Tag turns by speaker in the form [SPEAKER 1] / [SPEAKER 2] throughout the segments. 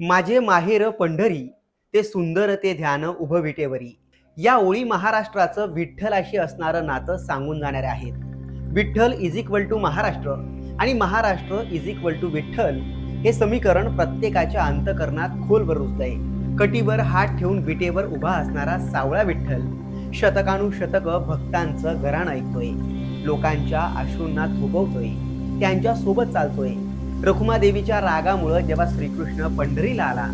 [SPEAKER 1] माझे माहेर पंढरी ते सुंदर ते ध्यान उभं विटेवरी. या ओळी महाराष्ट्राचं विठ्ठलाशी असणारं नातं सांगून जाणारे आहेत. Vitthal is equal to Maharashtra आणि Maharashtra is equal to Vitthal हे समीकरण प्रत्येकाच्या अंतकरणात खोलवर रुजतंय कटीवर हात ठेवून विटेवर उभा असणारा सावळा विठ्ठल शतकानुशतक भक्तांचं गराण ऐकतोय. लोकांच्या अश्रूंना थोपवतोय. त्यांच्यासोबत चालतोय. रखुमादेवीच्या रागामुळं जेव्हा श्रीकृष्ण पंढरीला आला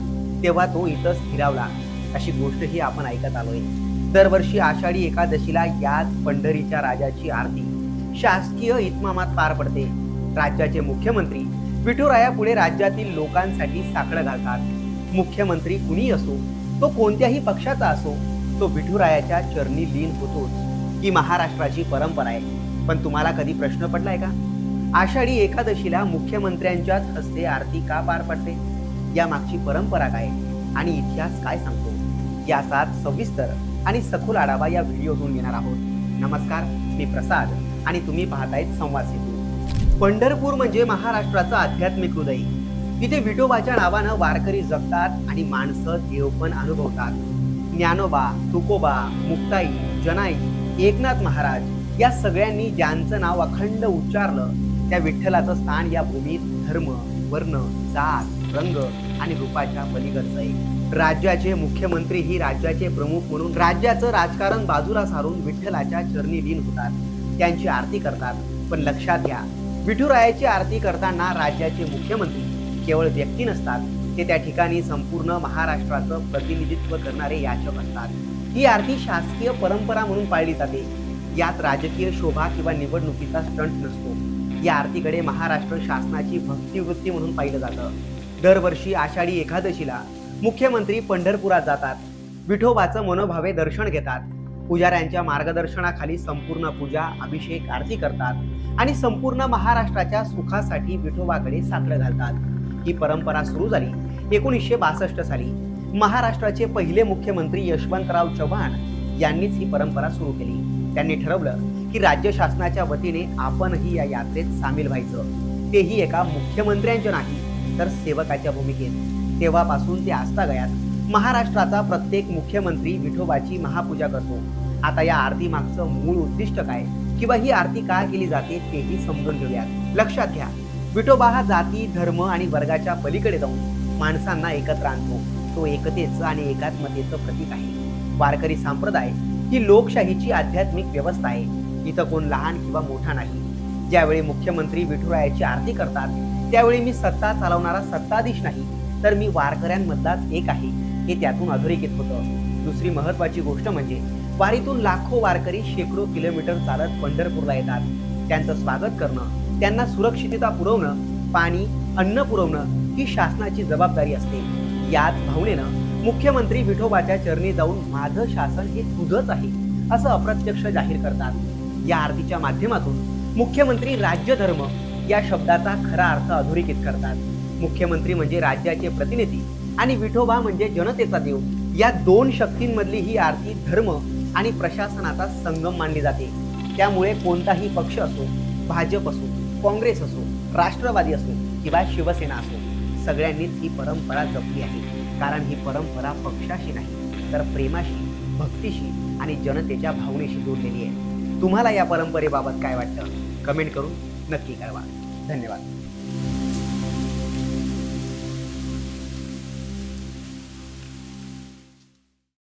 [SPEAKER 1] तेव्हा तो इथं स्थिरावला. अशी गोष्टही आपण ऐकत आलोय. दरवर्षी आषाढी एकादशीला याच पंढरीच्या राजाची आरती शासकीय इतमामात पार पडते. राज्याचे मुख्यमंत्री विठुरायापुढे राज्यातील लोकांसाठी साकडं घालतात. मुख्यमंत्री कुणी असो तो कोणत्याही पक्षाचा असो तो विठुरायाच्या चरणी लीन होतोच. ही महाराष्ट्राची परंपरा आहे. पण तुम्हाला कधी प्रश्न पडलाय का? आषाढी एकादशीला मुख्यमंत्र्यांच्याच हस्ते आरती का पार पडते? या मागची परंपरा काय? आणि इतिहास काय सांगतो? याचाच सविस्तर आणि सखोल आढावा या व्हिडिओतून घेणार आहोत. नमस्कार मी प्रसाद आणि तुम्ही पाहतायत संवाद सेतू. पंढरपूर म्हणजे महाराष्ट्राचं आध्यात्मिक हृदय. तिथे विठोबाच्या नावानं वारकरी जगतात आणि माणसं देवपण अनुभवतात. ज्ञानोबा तुकोबा मुक्ताई जनाई एकनाथ महाराज या सगळ्यांनी ज्यांचं नाव अखंड उच्चारलं त्या विठ्ठलाचं स्थान या भूमीत धर्म वर्ण जात रंग आणि रूपाच्या पलीकडचं आहे. राज्याचे मुख्यमंत्री ही राज्याचे प्रमुख म्हणून राज्याचं राजकारण बाजूला सारून विठ्ठलाच्या चरणी लीन होतात. त्यांची आरती करतात. पण लक्षात घ्या विठुरायाची आरती करताना राज्याचे मुख्यमंत्री केवळ व्यक्ती नसतात. ते त्या ठिकाणी संपूर्ण महाराष्ट्राचं प्रतिनिधित्व करणारे याचक असतात. ही आरती शासकीय परंपरा म्हणून पाळली जाते. यात राजकीय शोभा किंवा निवडणुकीचा स्टंट नसतो. या आरतीकडे महाराष्ट्र शासनाची भक्तिवृत्ती म्हणून पाहिलं जातं. दरवर्षी आषाढी एकादशीला मुख्यमंत्री पंढरपुरात जातात. विठोबाचं मनोभावे दर्शन घेतात. पुजाऱ्यांच्या मार्गदर्शनाखाली संपूर्ण पूजा अभिषेक आरती करतात आणि संपूर्ण महाराष्ट्राच्या सुखासाठी विठोबाकडे साकडं घालतात. ही परंपरा सुरू झाली एकोणीसशे बासष्ट साली. महाराष्ट्राचे पहिले मुख्यमंत्री यशवंतराव चव्हाण यांनीच ही परंपरा सुरू केली. त्यांनी ठरवलं की राज्य शासनाच्या वतीने आपणही या यात्रेत सामील व्हायचं. तेही एका मुख्यमंत्र्यांच्या नाही तर सेवकाच्या भूमिकेत. तेव्हापासून ते आस्था गयात. महाराष्ट्राचा प्रत्येक मुख्यमंत्री विठोबाची महापूजा करतो. आता या आरती मागचं मूळ उद्दिष्ट काय? किंवा ही आरती का केली जाते तेही समजून घेऊयात. लक्षात घ्या. विठोबा हा जाती धर्म आणि वर्गाच्या पलीकडे जाऊन माणसांना एकत्र आणतो. तो एकतेचं आणि एकात्मतेचं प्रतीक आहे. वारकरी संप्रदाय ही लोकशाहीची आध्यात्मिक व्यवस्था आहे. इथं कोण लहान किंवा मोठा नाही. ज्यावेळी मुख्यमंत्री विठुरायाची आरती करतात त्यावेळी मी सत्ता चालवणारा सत्ताधीश नाही तर मी वारकऱ्यांमधलाच एक आहे हे त्यातून अधोरेखित होतं. दुसरी महत्वाची गोष्ट म्हणजे वारीतून लाखो वारकरी शेकडो किलोमीटर चालत पंढरपूरला येतात. त्यांचं स्वागत करणं त्यांना सुरक्षितता पुरवणं पाणी अन्न पुरवणं ही शासनाची जबाबदारी असते. याच भावनेनं मुख्यमंत्री विठोबाच्या चरणी जाऊन माझं शासन हे तुझंच आहे असं अप्रत्यक्ष जाहीर करतात. या आरतीच्या माध्यमातून मुख्यमंत्री राज्य धर्म या शब्दाचा खरा अर्थ अधोरेखित करतात. मुख्यमंत्री म्हणजे राज्याचे प्रतिनिधी आणि विठोबा म्हणजे जनतेचा देव. या दोन शक्तींमधली ही आरती धर्म आणि प्रशासनाचा संगम मानली जाते. त्यामुळे कोणताही पक्ष असो भाजप असो काँग्रेस असो राष्ट्रवादी असो किंवा शिवसेना असो सगळ्यांनीच ही परंपरा जपली आहे. कारण ही परंपरा पक्षाशी नाही तर प्रेमाशी भक्तीशी आणि जनतेच्या भावनेशी जोडलेली आहे. तुम्हाला या परंपरेबाबत काय वाटतं? कमेंट करून नक्की कळवा. धन्यवाद.